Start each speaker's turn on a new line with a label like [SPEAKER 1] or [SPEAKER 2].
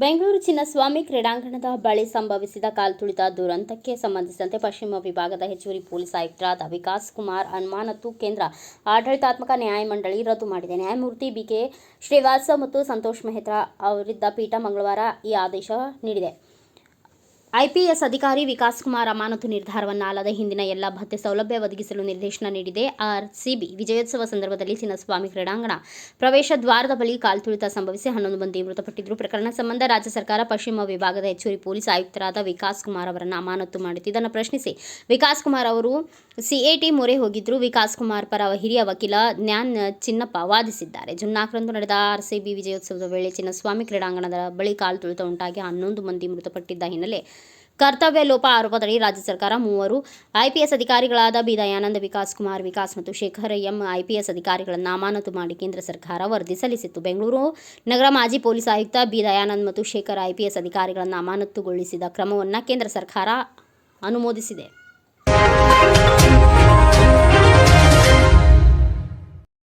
[SPEAKER 1] ಬೆಂಗಳೂರು ಚಿನ್ನಸ್ವಾಮಿ ಕ್ರೀಡಾಂಗಣದ ಬಳಿ ಸಂಭವಿಸಿದ ಕಾಲ್ತುಳಿತ ದುರಂತಕ್ಕೆ ಸಂಬಂಧಿಸಿದಂತೆ ಪಶ್ಚಿಮ ವಿಭಾಗದ ಹೆಚ್ಚುವರಿ ಪೊಲೀಸ್ ಆಯುಕ್ತರಾದ ವಿಕಾಸ್ ಕುಮಾರ್ ಅನುಮಾನತ್ತು ಕೇಂದ್ರ ಆಡಳಿತಾತ್ಮಕ ನ್ಯಾಯಮಂಡಳಿ ರದ್ದು ಮಾಡಿದೆ. ನ್ಯಾಯಮೂರ್ತಿ ಬಿಕೆ ಶ್ರೀವಾಸ ಮತ್ತು ಸಂತೋಷ್ ಮೆಹ್ತಾ ಅವರಿದ್ದ ಪೀಠ ಮಂಗಳವಾರ ಈ ಆದೇಶ ನೀಡಿದೆ. ಐಪಿಎಸ್ ಅಧಿಕಾರಿ ವಿಕಾಸ್ ಕುಮಾರ್ ಅಮಾನತು ನಿರ್ಧಾರವನ್ನು ಅಲ್ಲದೆ ಹಿಂದಿನ ಎಲ್ಲ ಭತ್ಯೆ ಸೌಲಭ್ಯ ಒದಗಿಸಲು ನಿರ್ದೇಶನ ನೀಡಿದೆ. ಆರ್ಸಿಬಿ ವಿಜಯೋತ್ಸವ ಸಂದರ್ಭದಲ್ಲಿ ಚಿನ್ನಸ್ವಾಮಿ ಕ್ರೀಡಾಂಗಣ ಪ್ರವೇಶ ದ್ವಾರದ ಬಳಿ ಕಾಲ್ತುಳಿತ ಸಂಭವಿಸಿ ಹನ್ನೊಂದು ಮಂದಿ ಮೃತಪಟ್ಟಿದ್ದರು ಪ್ರಕರಣ ಸಂಬಂಧ ರಾಜ್ಯ ಸರ್ಕಾರ, ಪಶ್ಚಿಮ ವಿಭಾಗದ ಹೆಚ್ಚುವರಿ ಪೊಲೀಸ್ ಆಯುಕ್ತರಾದ ವಿಕಾಸ್ ಕುಮಾರ್ ಅವರನ್ನು ಅಮಾನತು ಮಾಡಿತ್ತು ಇದನ್ನು ಪ್ರಶ್ನಿಸಿ, ವಿಕಾಸ್ ಕುಮಾರ್ ಅವರು ಸಿಎಟಿ ಮೊರೆ ಹೋಗಿದ್ರು. ವಿಕಾಸ್ ಕುಮಾರ್ ಪರ ಹಿರಿಯ ವಕೀಲ ಜ್ಞಾನ್ ಚಿನ್ನಪ್ಪ ವಾದಿಸಿದ್ದಾರೆ. ಜೂನ್ ನಾಲ್ಕರಂದು ನಡೆದ ಆರ್ಸಿಬಿ ವಿಜಯೋತ್ಸವದ ವೇಳೆ ಚಿನ್ನಸ್ವಾಮಿ ಕ್ರೀಡಾಂಗಣದ ಬಳಿ ಕಾಲ್ತುಳಿತ ಉಂಟಾಗಿ ಹನ್ನೊಂದು ಮಂದಿ ಮೃತಪಟ್ಟಿದ್ದ ಹಿನ್ನೆಲೆ ಕರ್ತವ್ಯ ಲೋಪ ಆರೋಪದಡಿ ರಾಜ್ಯ ಸರ್ಕಾರ ಮೂವರು ಐಪಿಎಸ್ ಅಧಿಕಾರಿಗಳಾದ ಬಿ ದಯಾನಂದ, ವಿಕಾಸ್ ಕುಮಾರ್, ವಿಕಾಸ್ ಮತ್ತು ಶೇಖರ್ ಎಂ ಐಪಿಎಸ್ ಅಧಿಕಾರಿಗಳನ್ನು ಅಮಾನತು ಮಾಡಿ ಕೇಂದ್ರ ಸರ್ಕಾರ ವರದಿ ಸಲ್ಲಿಸಿತ್ತು. ಬೆಂಗಳೂರು ನಗರ ಮಾಜಿ ಪೊಲೀಸ್ ಆಯುಕ್ತ ಬಿ ದಯಾನಂದ್ ಮತ್ತು ಶೇಖರ್ ಐಪಿಎಸ್ ಅಧಿಕಾರಿಗಳನ್ನು ಅಮಾನತುಗೊಳಿಸಿದ ಕ್ರಮವನ್ನು ಕೇಂದ್ರ ಸರ್ಕಾರ ಅನುಮೋದಿಸಿದೆ.